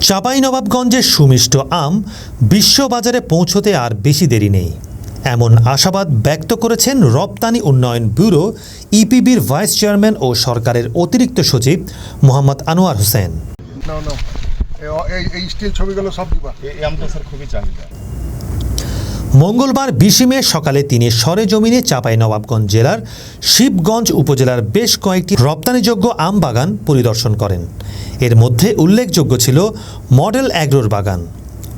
চাঁপাইনবাবগঞ্জের সুমিষ্ট আম বিশ্ববাজারে পৌঁছতে আর বেশি দেরি নেই। এমন আশাবাদ ব্যক্ত করেছেন রপ্তানি উন্নয়ন ব্যুরো ইপিবির ভাইস চেয়ারম্যান ও সরকারের অতিরিক্ত সচিব মোহাম্মদ আনোয়ার হোসেন। নাও নাও এই- এই এই স্টিল ছবিগুলো সব দিবা। এই আমটা স্যার খুবই চাহিদা। মঙ্গলবার বিশে মে সকালে তিনি সরেজমিনে চাঁপাইনবাবগঞ্জ জেলার শিবগঞ্জ উপজেলার বেশ কয়েকটি রপ্তানিযোগ্য আম বাগান পরিদর্শন করেন। এর মধ্যে উল্লেখযোগ্য ছিল মডেল অ্যাগ্রোর বাগান।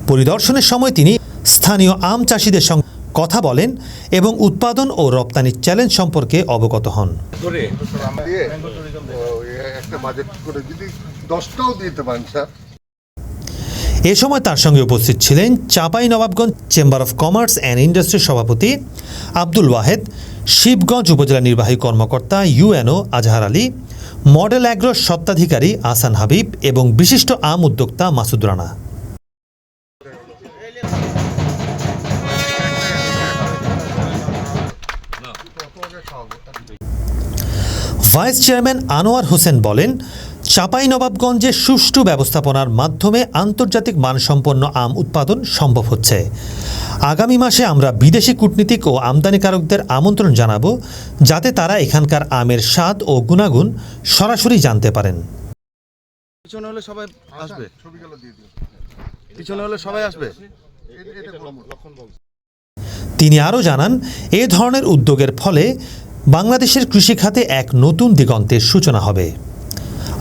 পরিদর্শনের সময় তিনি স্থানীয় আম চাষিদের সঙ্গে কথা বলেন এবং উৎপাদন ও রপ্তানির চ্যালেঞ্জ সম্পর্কে অবগত হন। দিতে পারেন, স্যার। এ সময় তার সঙ্গে উপস্থিত ছিলেন Chapai Nawabganj chamber of commerce and ইন্ডাস্ট্রির সভাপতি আব্দুল ওয়াহেদ, শিবগঞ্জ উপজেলা নির্বাহী কর্মকর্তা ইউএনও আজহার আলী, মডেল অ্যাগ্রোর স্বত্বাধিকারী আসান হাবিব এবং বিশিষ্ট আম উদ্যোক্তা মাসুদ রানা। ভাইস চেয়ারম্যান আনোয়ার হোসেন বলেন চাঁপাইনবাবগঞ্জে সুষ্ঠু ব্যবস্থাপনার মাধ্যমে আন্তর্জাতিক মানসম্পন্ন আম উৎপাদন সম্ভব হচ্ছে। আগামী মাসে আমরা বিদেশি কূটনীতিক ও আমদানিকারকদের আমন্ত্রণ জানাব যাতে তারা এখানকার আমের স্বাদ ও গুণাগুণ সরাসরি জানতে পারেন। পিছনে হলে সবাই আসবে। ছবিগুলো দিয়ে দিও পিছনে হলে সবাই আসবে। এটা- এটা বলব। তিনি আরও জানান এ ধরনের উদ্যোগের ফলে বাংলাদেশের কৃষিখাতে এক নতুন দিগন্তের সূচনা হবে।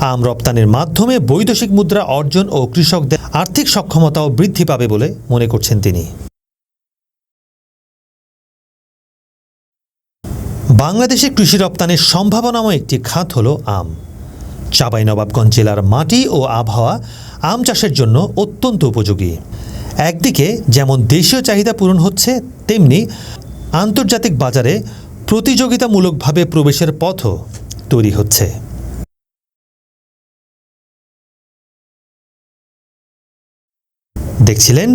আম রপ্তানির মাধ্যমে বৈদেশিক মুদ্রা অর্জন ও কৃষকদের আর্থিক সক্ষমতাও বৃদ্ধি পাবে বলে মনে করছেন তিনি। বাংলাদেশে কৃষি রপ্তানির সম্ভাবনাময় একটি খাত হল আম। চাঁপাইনবাবগঞ্জ জেলার মাটি ও আবহাওয়া আম চাষের জন্য অত্যন্ত উপযোগী। একদিকে যেমন দেশীয় চাহিদা পূরণ হচ্ছে, তেমনি আন্তর্জাতিক বাজারে প্রতিযোগিতামূলকভাবে প্রবেশের পথও তৈরি হচ্ছে। দেখছিলেন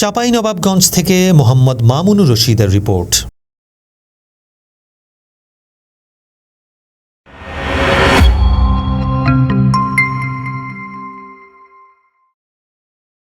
চাপাইনবাবগঞ্জ থেকে মোহাম্মদ মামুনুর রশিদের রিপোর্ট।